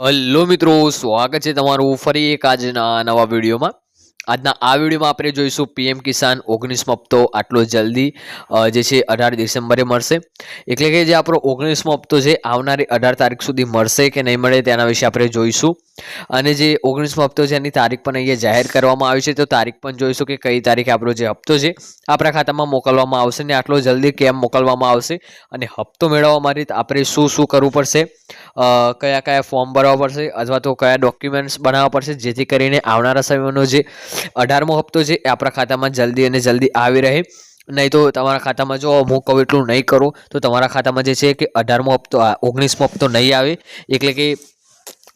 Hello મિત્રો સ્વાગત છે તમારું ફરી એક આજના નવા વિડીયોમાં. આજના આ વિડીયોમાં આપણે જોઈશું પીએમ કિસાન ઓગણીસમો હપ્તો આટલો જલ્દી જે છે અઢાર ડિસેમ્બરે મળશે. એટલે કે જે આપણો ઓગણીસમો હપ્તો છે, આવનારી અઢાર તારીખ સુધી મળશે કે નહીં મળે તેના વિશે આપણે જોઈશું. અને જે ઓગણીસમો હપ્તો છે, એની તારીખ પણ અહીંયા જાહેર કરવામાં આવી છે, તો તારીખ પણ જોઈશું કે કઈ તારીખે આપણો જે હપ્તો છે આપણા ખાતામાં મોકલવામાં આવશે ને આટલો જલ્દી કેમ મોકલવામાં આવશે અને હપ્તો મેળવવા માટે આપણે શું શું કરવું પડશે કયા કયા ફોર્મ ભરવા પડશે, અથવા તો કયા ડોક્યુમેન્ટ્સ બનાવવા પડશે, જેથી કરીને આવનારા સમયનો જે અઢારમો હપ્તો છે એ આપણા ખાતામાં જલ્દી અને જલ્દી આવી રહે. નહીં તો તમારા ખાતામાં જો હું કહું એટલું નહીં કરું, તો તમારા ખાતામાં જે છે કે અઢારમો હપ્તો ઓગણીસમો હપ્તો નહીં આવે. એટલે કે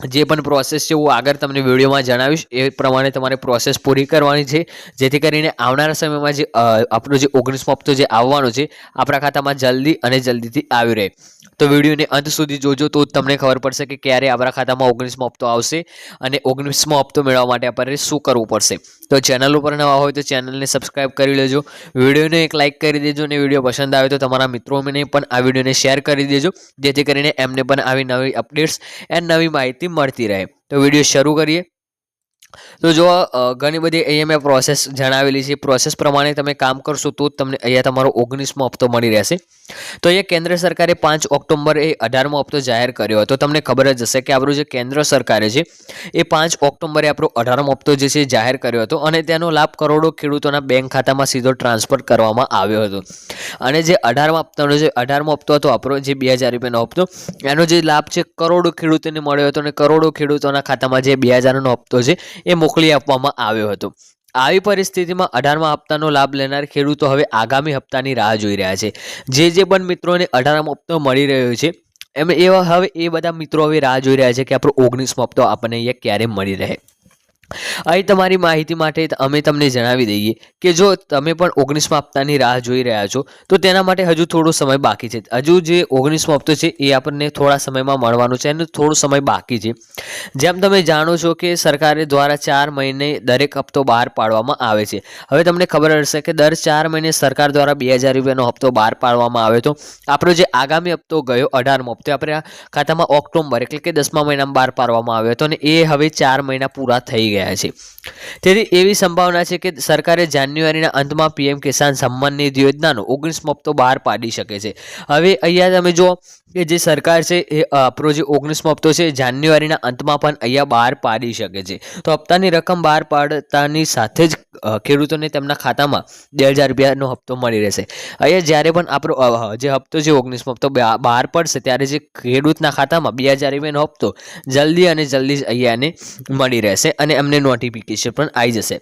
જે પણ પ્રોસેસ છે, હું આગળ તમને વિડીયોમાં જણાવીશ. એ પ્રમાણે તમારે પ્રોસેસ પૂરી કરવાની છે. જેથી કરીને આવનારા સમયમાં જે આપણો જે ઓગણીસમો હપ્તો જે આવવાનો છે, આપણા ખાતામાં જલ્દી અને જલ્દીથી આવી રહે. તો વિડીયોને અંત સુધી જોજો તો તમને ખબર પડશે કે ક્યારે આપણા ખાતામાં ઓગણીસમો હપ્તો આવશે અને ઓગણીસમો હપ્તો મેળવવા માટે આપણે શું કરવું પડશે. તો ચેનલ ઉપર નવા હોય તો ચેનલને સબસ્ક્રાઇબ કરી લેજો. વિડીયોને એક લાઇક કરી દેજો અને વીડિયો પસંદ આવે તો તમારા મિત્રોને પણ આ વિડીયોને શેર કરી દેજો. જેથી કરીને એમને પણ આવી નવી અપડેટ્સ એન્ડ નવી માહિતી મળતી રહે. તો વીડિયો શરૂ કરીએ. તો જો ઘણી બધી અહીંયા મેં પ્રોસેસ જણાવેલી છે. પ્રોસેસ પ્રમાણે તમે કામ કરશો તો તમને અહીંયા તમારો ઓગણીસમો હપ્તો મળી રહેશે. તો અહીંયા કેન્દ્ર સરકારે પાંચ ઓક્ટોબરે અઢારમો હપ્તો જાહેર કર્યો હતો. તમને ખબર જ હશે કે આપણું જે કેન્દ્ર સરકારે છે, એ પાંચ ઓક્ટોબરે આપણો અઢારમો હપ્તો જે છે જાહેર કર્યો હતો અને તેનો લાભ કરોડો ખેડૂતોના બેંક ખાતામાં સીધો ટ્રાન્સફર કરવામાં આવ્યો હતો. અને જે અઢારમા હપ્તાનો જે અઢારમો હપ્તો હતો, આપણો જે બે હજાર રૂપિયાનો હપ્તો, એનો જે લાભ છે, કરોડો ખેડૂતોને મળ્યો હતો, અને કરોડો ખેડૂતોના ખાતામાં જે બે હજારનો હપ્તો છે, એ મોકલી આપવામાં આવ્યો હતો. આવી પરિસ્થિતિમાં અઢારમા હપ્તાનો લાભ લેનાર ખેડૂતો હવે આગામી હપ્તાની રાહ જોઈ રહ્યા છે. જે જે પણ મિત્રોને અઢારમો હપ્તો મળી રહ્યો છે, એમ એવા હવે એ બધા મિત્રો હવે રાહ જોઈ રહ્યા છે કે આપણો ઓગણીસમો હપ્તો આપણને અહીંયા ક્યારે મળી રહે. અહીં તમારી માહિતી માટે અમે તમને જણાવી દઈએ કે જો તમે પણ ઓગણીસમા હપ્તાની રાહ જોઈ રહ્યા છો, તો તેના માટે હજુ થોડો સમય બાકી છે. હજુ જે ઓગણીસમો હપ્તો છે, એ આપણને થોડા સમયમાં મળવાનો છે અને થોડો સમય બાકી છે. જેમ તમે જાણો છો કે સરકારે દ્વારા ચાર મહિને દરેક હપ્તો બહાર પાડવામાં આવે છે. હવે તમને ખબર હશે કે દર ચાર મહિને સરકાર દ્વારા બે હજાર રૂપિયાનો હપ્તો બહાર પાડવામાં આવે તો આપણો જે આગામી હપ્તો ગયો, અઢારમો હપ્તો આપણે ખાતામાં ઓક્ટોબર એટલે કે દસમા મહિનામાં બહાર પાડવામાં આવ્યો હતો અને એ હવે ચાર મહિના પૂરા થઈ ગયા છે. તેથી એવી સંભાવના છે કે સરકારે જાન્યુઆરીના અંતમાં પીએમ કિસાન સન્માન નિધિ યોજનાનો ઓગણીસમો હપ્તો બહાર પાડી શકે છે. હવે અહીંયા તમે જો કે જે સરકાર છે એ આપણો જે ઓગણીસમો હપ્તો છે જાન્યુઆરીના અંતમાં પણ અહીંયા બહાર પાડી શકે છે. તો હપ્તાની રકમ બહાર પાડતાની સાથે જ ખેડૂતોને તેમના ખાતામાં બે હજાર રૂપિયાનો હપ્તો મળી રહેશે. અહીંયા જ્યારે પણ આપણો જે હપ્તો છે ઓગણીસમો હપ્તો બહાર પડશે ત્યારે જે ખેડૂતના ખાતામાં બે હજાર રૂપિયાનો હપ્તો જલ્દી અને જલ્દી જ અહીંયા મળી રહેશે અને એમને નોટિફિકેશન પણ આવી જશે.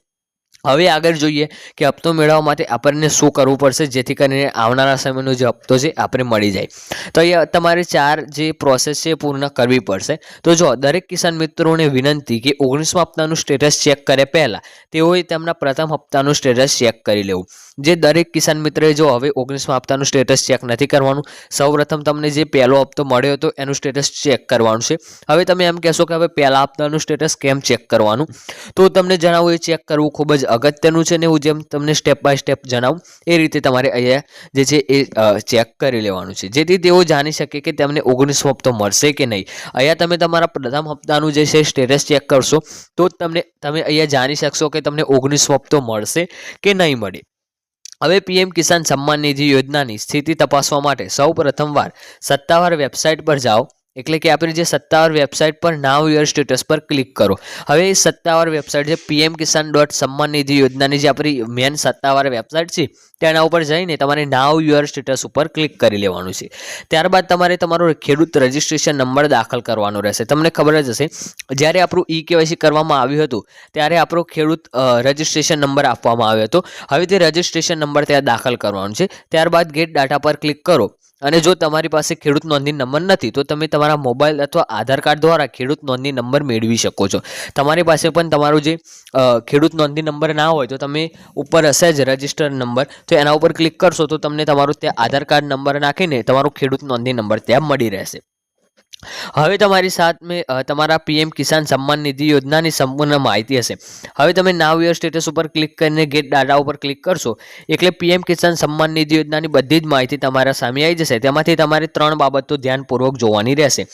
હવે આગળ જોઈએ કે હપ્તો મેળવવા માટે આપણને શું કરવું પડશે? જેથી કરીને આવનારા સમયનો જે હપ્તો છે, આપણે મળી જાય. તો એ તમારે ચાર જે પ્રોસેસ છે પૂર્ણ કરવી પડશે. તો જો, દરેક કિસાન મિત્રોને વિનંતી કે ઓગણીસમા હપ્તાનું સ્ટેટસ ચેક કરે પહેલાં, તેઓએ તેમના પ્રથમ હપ્તાનું સ્ટેટસ ચેક કરી લેવું. જે દરેક કિસાન મિત્રએ જો હવે ઓગણીસમા હપ્તાનું સ્ટેટસ ચેક નથી કરવાનું, સૌપ્રથમ તમને જે પહેલો હપ્તો મળ્યો હતો, એનું સ્ટેટસ ચેક કરવાનું છે. હવે તમે એમ કહેશો કે હવે પહેલા હપ્તાનું સ્ટેટસ કેમ ચેક કરવાનું? તો તમને જણાવું, એ ચેક કરવું ખૂબ જ અગત્યનું છે ને હું જેમ તમને સ્ટેપ બાય સ્ટેપ જણાવું, એ રીતે તમારે અહીંયા જે છે એ ચેક કરી લેવાનું છે. જેથી તેઓ જાણી શકે કે તેમને ઓગણીસમો હપ્તો મળશે કે નહીં. અહીંયા તમે તમારા પ્રથમ હપ્તાનું જે છે સ્ટેટસ ચેક કરશો, તો તમને, તમે અહીંયા જાણી શકશો કે તમને ઓગણીસમો હપ્તો મળશે કે નહીં મળે. હવે પીએમ કિસાન સન્માન નિધિ યોજનાની સ્થિતિ તપાસવા માટે સૌ પ્રથમવાર સત્તાવાર વેબસાઇટ પર જાઓ. એટલે કે આપણી જે સત્તાવાર વેબસાઇટ પર નાવ યોર સ્ટેટસ પર ક્લિક કરો. હવે એ સત્તાવાર વેબસાઇટ છે પીએમ કિસાન ડોટ સન્માન નિધિ યોજનાની જે આપણી મેન સત્તાવાર વેબસાઇટ છે, તેના ઉપર જઈને તમારે નાવ યોર સ્ટેટસ ઉપર ક્લિક કરી લેવાનું છે. ત્યારબાદ તમારે તમારો ખેડૂત રજિસ્ટ્રેશન નંબર દાખલ કરવાનો રહેશે. તમને ખબર જ હશે, જ્યારે આપણું ઈ કેવાયસી કરવામાં આવ્યું હતું, ત્યારે આપણો ખેડૂત રજિસ્ટ્રેશન નંબર આપવામાં આવ્યો હતો. હવે તે રજિસ્ટ્રેશન નંબર ત્યાં દાખલ કરવાનો છે. ત્યારબાદ ગેટ ડાટા પર ક્લિક કરો. અને જો તમારી પાસે ખેડૂત નોંધણી નંબર નથી, તો તમે તમારા મોબાઈલ અથવા આધાર કાર્ડ દ્વારા ખેડૂત નોંધણી નંબર મેળવી શકો છો. તમારી પાસે પણ તમારો જે ખેડૂત નોંધણી નંબર ના હોય, તો તમે ઉપર હશે જ રજિસ્ટર નંબર. તો એના ઉપર ક્લિક કરશો, તો તમને તમારો ત્યાં આધાર કાર્ડ નંબર નાખીને તમારો ખેડૂત નોંધણી નંબર ત્યાં મળી રહેશે. હવે તમારી સામે તમારા પીએમ કિસાન સન્માન નિધિ યોજનાની સંપૂર્ણ માહિતી હશે. હવે તમે નાવ યર સ્ટેટસ ઉપર ક્લિક કરીને ગેટ ડાટા ઉપર ક્લિક કરશો. એટલે પીએમ કિસાન સન્માન નિધિ યોજનાની બધી જ માહિતી તમારા સામે આવી જશે. તેમાંથી તમારે ત્રણ બાબતો ધ્યાનપૂર્વક જોવાની રહેશે.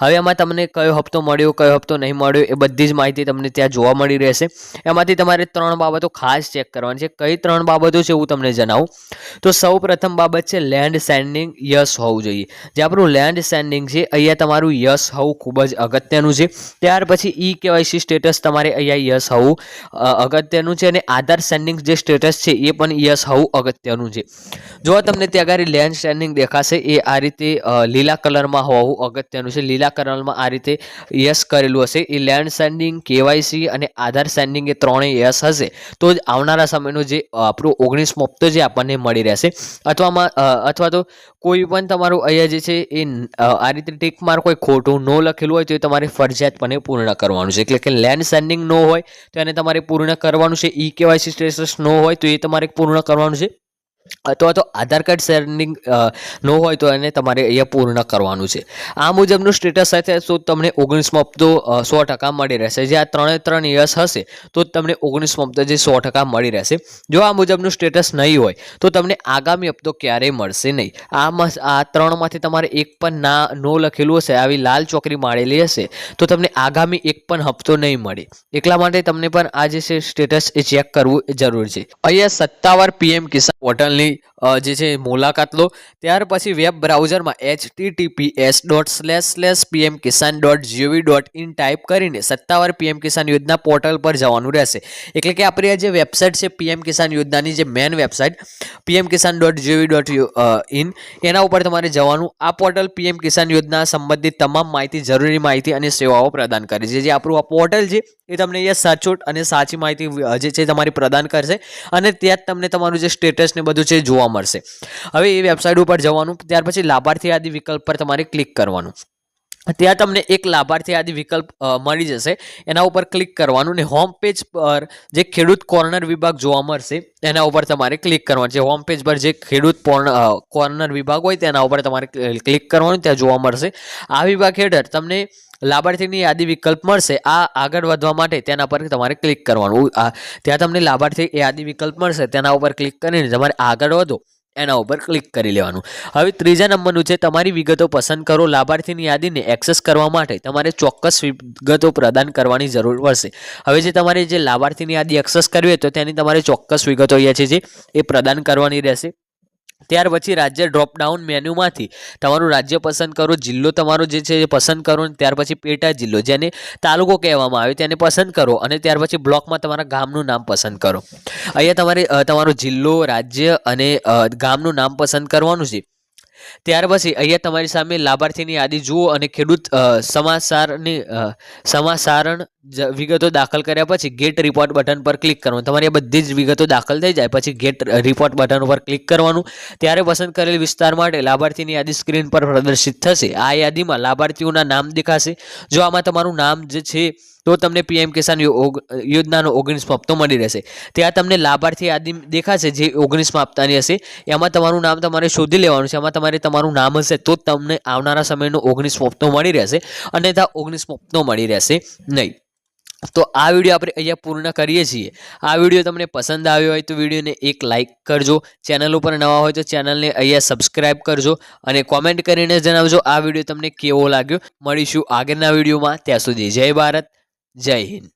હવે એમાં તમને કયો હપ્તો મળ્યો, કયો હપ્તો નહીં મળ્યો, એ બધી જ માહિતી તમને ત્યાં જોવા મળી રહેશે. એમાંથી તમારે ત્રણ બાબતો ખાસ ચેક કરવાની છે. કઈ ત્રણ બાબતો છે હું તમને જણાવું. તો સૌ પ્રથમ બાબત છે લેન્ડ સેન્ડિંગ યસ હોવું જોઈએ. જે આપણું લેન્ડ સેન્ડિંગ છે, અહીંયા તમારું યસ હોવું ખૂબ જ અગત્યનું છે. ત્યાર પછી ઈ કેવાયસી સ્ટેટસ તમારે અહીંયા યસ હોવું અગત્યનું છે અને આધાર સેન્ડિંગ જે સ્ટેટસ છે એ પણ યસ હોવું અગત્યનું છે. જો તમને ત્યાં આગળ લેન્ડ સેન્ડિંગ દેખાશે એ આ રીતે લીલા કલરમાં હોવું અગત્યનું છે. લીલા કલરમાં આ રીતે યસ કરેલું હશે. એ લેન્ડ સેન્ડિંગ, કેવાયસી અને આધાર સેન્ડિંગ એ ત્રણેય યસ હશે. તો જ આવનારા સમયનો જે આપણું ઓગણીસ હપ્તો જે આપણને મળી રહેશે. અથવામાં અથવા તો કોઈ પણ તમારું અહીંયા જે છે એ આ રીતે ટીક માર્ક કોઈ ખોટું ન લખેલું હોય તો એ તમારે ફરજિયાતપણે પૂર્ણ કરવાનું છે. એટલે કે લેન્ડ સેન્ડિંગ ન હોય તો એને તમારે પૂર્ણ કરવાનું છે. ઈ કેવાયસી સ્ટેટસ ન હોય તો એ તમારે પૂર્ણ કરવાનું છે. અથવા તો આધાર કાર્ડ સેન્ડિંગ ન હોય તો એને તમારે અહીંયા પૂર્ણ કરવાનું છે. આ મુજબનું સ્ટેટસ સાથે તો તમને ઓગણીસમો હપ્તો સો ટકા મળી રહેશે. જે આ ત્રણે ત્રણ યર્સ હશે, તો તમને ઓગણીસમો હપ્તો જે સો ટકા મળી રહેશે. જો આ મુજબનું સ્ટેટસ નહીં હોય, તો તમને આગામી હપ્તો ક્યારેય મળશે નહીં. આ આ ત્રણમાંથી તમારે એક પણ ના, નો લખેલું હશે, આવી લાલ ચોકરી મારેલી હશે, તો તમને આગામી એક પણ હપ્તો નહીં મળે. એટલા માટે તમને પણ આ જે છે સ્ટેટસ એ ચેક કરવું જરૂર છે. અહીંયા સત્તાવાર પીએમ કિસાન પોર્ટલની અ, જે છે મુલાકાત લો. ત્યાર પછી વેબ બ્રાઉઝરમાં H S dot slash slash PM Kisan dot GOV dot in type કરીને સત્તાવાર પીએમ કિસાન યોજના પોર્ટલ પર જવાનું રહેશે. એટલે કે આપણી આ જે વેબસાઇટ છે પીએમ કિસાન યોજનાની જે main website PM Kisan dot GOV dot in એના ઉપર તમારે જવાનું. આ પોર્ટલ પીએમ કિસાન યોજના સંબંધિત તમામ માહિતી જરૂરી માહિતી અને સેવાઓ પ્રદાન કરે છે. જે આપણું આ પોર્ટલ છે એ તમને અહીંયા સચોટ અને સાચી માહિતી જે છે તમારી પ્રદાન કરશે. અને ત્યાં જ તમને તમારું જે સ્ટેટસ ને બધું છે, જોવા મળશે. હવે એ વેબસાઇટ ઉપર જવાનું, ત્યાર પછી લાભાર્થી યાદી વિકલ્પ પર તમારે ક્લિક કરવાનું. ત્યાં તમને એક લાભાર્થી આદિ વિકલ્પ મળી જશે. એના ઉપર ક્લિક કરવાનું ને હોમ પેજ પર જે ખેડૂત કોર્નર વિભાગ જોવા મળશે, એના ઉપર તમારે ક્લિક કરવાનું. છે હોમ પેજ પર જે ખેડૂત કોર્નર વિભાગ હોય, તેના ઉપર તમારે ક્લિક કરવાનું, ત્યાં જોવા મળશે. આ વિભાગ હેઠળ તમને લાભાર્થીની યાદી વિકલ્પ મળશે. આ આગળ વધવા માટે તેના પર તમારે ક્લિક કરવાનું. ત્યાં તમને લાભાર્થી યાદી વિકલ્પ મળશે. તેના ઉપર ક્લિક કરીને તમારે આગળ વધો. એના ઉપર ક્લિક કરી લેવાનું. હવે ત્રીજા નંબરનું છે, તમારી વિગતો પસંદ કરો. લાભાર્થીની યાદીને એક્સેસ કરવા માટે તમારે ચોક્કસ વિગતો પ્રદાન કરવાની જરૂર પડશે. હવે જે તમારે જે લાભાર્થીની યાદી એક્સેસ કરવી હોય તો તેની તમારે ચોક્કસ વિગતો અહીંયા છે જે એ પ્રદાન કરવાની રહેશે. ત્યાર પછી રાજ્ય ડ્રોપ ડાઉન મેન્યુમાંથી તમારું રાજ્ય પસંદ કરો, જિલ્લો તમારો જે છે એ પસંદ કરો ત્યાર પછી પેટા જિલ્લો જેને તાલુકો કહેવામાં આવે તેને પસંદ કરો અને ત્યાર પછી બ્લોકમાં તમારા ગામનું નામ પસંદ કરો. અહીંયા તમારે તમારો જિલ્લો, રાજ્ય અને ગામનું નામ પસંદ કરવાનું છે. ત્યાર પછી અહીંયા તમારી સામે લાભાર્થીની યાદી જુઓ અને ખેડૂત સમાસારની સમાચારની સમાચારણ વિગતો દાખલ કર્યા પછી ગેટ રિપોર્ટ બટન પર ક્લિક કરવાનું. તમારી બધી જ વિગતો દાખલ થઈ જાય, પછી ગેટ રિપોર્ટ બટન ઉપર ક્લિક કરવાનું. ત્યારે પસંદ કરેલ વિસ્તાર માટે લાભાર્થીની યાદી સ્ક્રીન પર પ્રદર્શિત થશે. આ યાદીમાં લાભાર્થીઓના નામ દેખાશે. જો આમાં તમારું નામ જે છે તો તમને પીએમ કિસાન યોજનાનો ઓગણીસ હપ્તો મળી રહેશે. ત્યાં તમને લાભાર્થી યાદી દેખાશે જે ઓગણીસ હપ્તાની હશે. એમાં તમારું નામ તમારે શોધી લેવાનું છે. એમાં તમારે તમારું નામ હશે તો તમને આવનારા સમયનો ઓગણીસ હપ્તો મળી રહેશે અને ત્યાં ઓગણીસ હપ્તો મળી રહેશે નહીં. તો આ વીડિયો આપણે અહીંયા પૂર્ણ કરીએ છીએ. આ વીડિયો તમને પસંદ આવ્યો હોય તો વિડીયોને એક લાઇક કરજો. ચેનલ ઉપર નવા હોય તો ચેનલને અહીંયા સબસ્ક્રાઇબ કરજો અને કોમેન્ટ કરીને જણાવજો આ વીડિયો તમને કેવો લાગ્યો. મળીશું આગળના વિડીયોમાં. ત્યાં સુધી જય ભારત. જય હિન્દ.